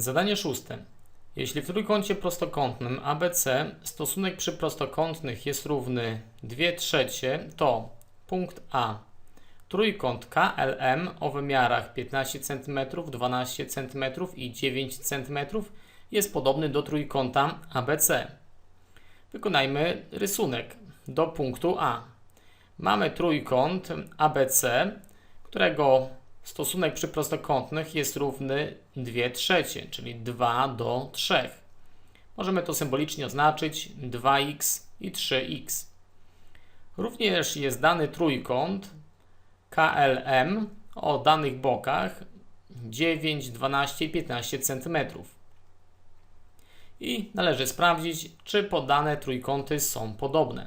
Zadanie szóste. Jeśli w trójkącie prostokątnym ABC stosunek przy prostokątnych jest równy 2 trzecie, to punkt A. Trójkąt KLM o wymiarach 15 cm, 12 cm i 9 cm jest podobny do trójkąta ABC. Wykonajmy rysunek do punktu A. Mamy trójkąt ABC, którego stosunek przy prostokątnych jest równy 2 trzecie, czyli 2 do 3. Możemy to symbolicznie oznaczyć 2x i 3x. Również jest dany trójkąt KLM o danych bokach 9, 12 i 15 cm. I należy sprawdzić, czy podane trójkąty są podobne.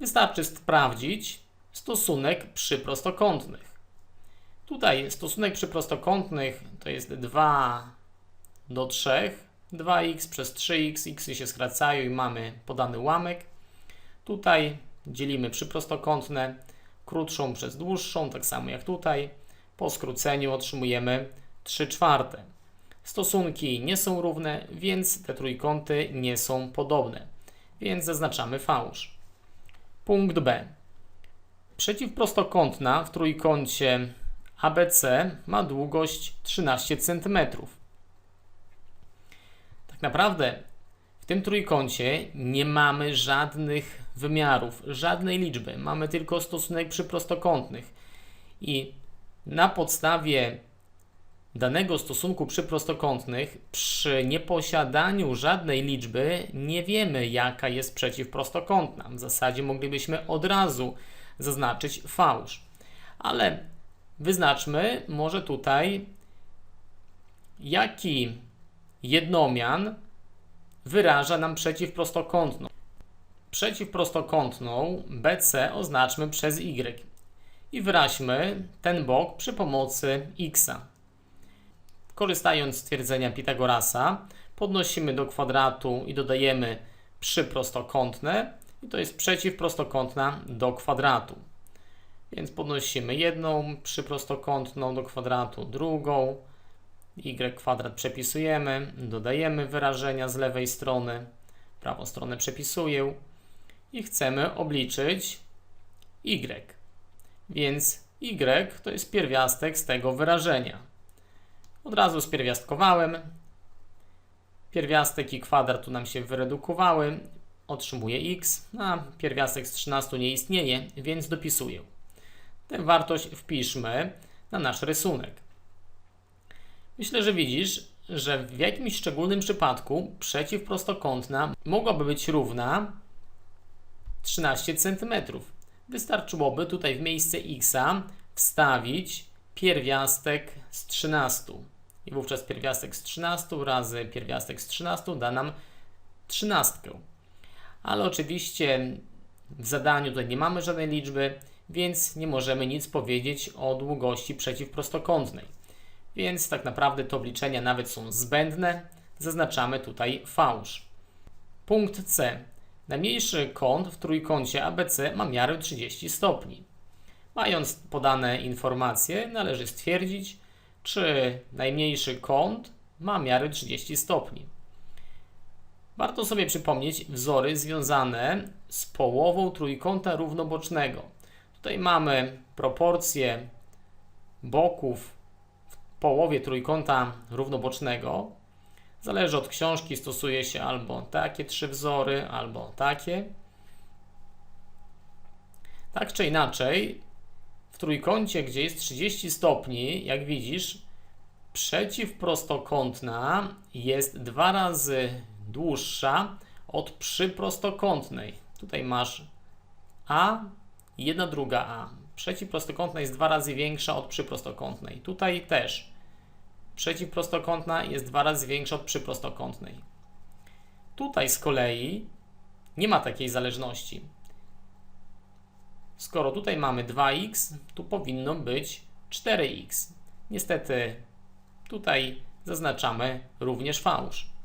Wystarczy sprawdzić stosunek przy prostokątnych. Tutaj stosunek przy prostokątnych to jest 2 do 3, 2x przez 3x, x się skracają i mamy podany ułamek. Tutaj dzielimy przy prostokątne krótszą przez dłuższą, tak samo jak tutaj. Po skróceniu otrzymujemy 3 czwarte. Stosunki nie są równe, więc te trójkąty nie są podobne. Więc zaznaczamy fałsz. Punkt B. Przeciwprostokątna w trójkącie ABC ma długość 13 cm. Tak naprawdę w tym trójkącie nie mamy żadnych wymiarów, żadnej liczby. Mamy tylko stosunek przy prostokątnych. I na podstawie danego stosunku przy prostokątnych, przy nieposiadaniu żadnej liczby, nie wiemy, jaka jest przeciwprostokątna. W zasadzie moglibyśmy od razu zaznaczyć fałsz. Ale wyznaczmy może tutaj, jaki jednomian wyraża nam przeciwprostokątną. Przeciwprostokątną BC oznaczmy przez Y i wyraźmy ten bok przy pomocy x. Korzystając z twierdzenia Pitagorasa, podnosimy do kwadratu i dodajemy przyprostokątne i to jest przeciwprostokątna do kwadratu. Więc podnosimy jedną przyprostokątną do kwadratu, drugą, y kwadrat przepisujemy, dodajemy wyrażenia z lewej strony, prawą stronę przepisuję i chcemy obliczyć y. Więc y to jest pierwiastek z tego wyrażenia. Od razu spierwiastkowałem. Pierwiastek i kwadrat tu nam się wyredukowały. Otrzymuję x, a pierwiastek z 13 nie istnieje, więc dopisuję. Tę wartość wpiszmy na nasz rysunek. Myślę, że widzisz, że w jakimś szczególnym przypadku przeciwprostokątna mogłaby być równa 13 cm. Wystarczyłoby tutaj w miejsce x wstawić pierwiastek z 13. I wówczas pierwiastek z 13 razy pierwiastek z 13 da nam 13. Ale oczywiście w zadaniu tutaj nie mamy żadnej liczby, więc nie możemy nic powiedzieć o długości przeciwprostokątnej. Więc tak naprawdę te obliczenia nawet są zbędne. Zaznaczamy tutaj fałsz. Punkt C. Najmniejszy kąt w trójkącie ABC ma miarę 30 stopni. Mając podane informacje, należy stwierdzić, czy najmniejszy kąt ma miarę 30 stopni. Warto sobie przypomnieć wzory związane z połową trójkąta równobocznego. Tutaj mamy proporcje boków w połowie trójkąta równobocznego. Zależy od książki, stosuje się albo takie trzy wzory, albo takie. Tak czy inaczej, w trójkącie, gdzie jest 30 stopni, jak widzisz, przeciwprostokątna jest dwa razy dłuższa od przyprostokątnej. Tutaj masz A i jedna druga A. Przeciwprostokątna jest dwa razy większa od przyprostokątnej. Tutaj też. Przeciwprostokątna jest dwa razy większa od przyprostokątnej. Tutaj z kolei nie ma takiej zależności. Skoro tutaj mamy 2x, tu powinno być 4x. Niestety tutaj zaznaczamy również fałsz.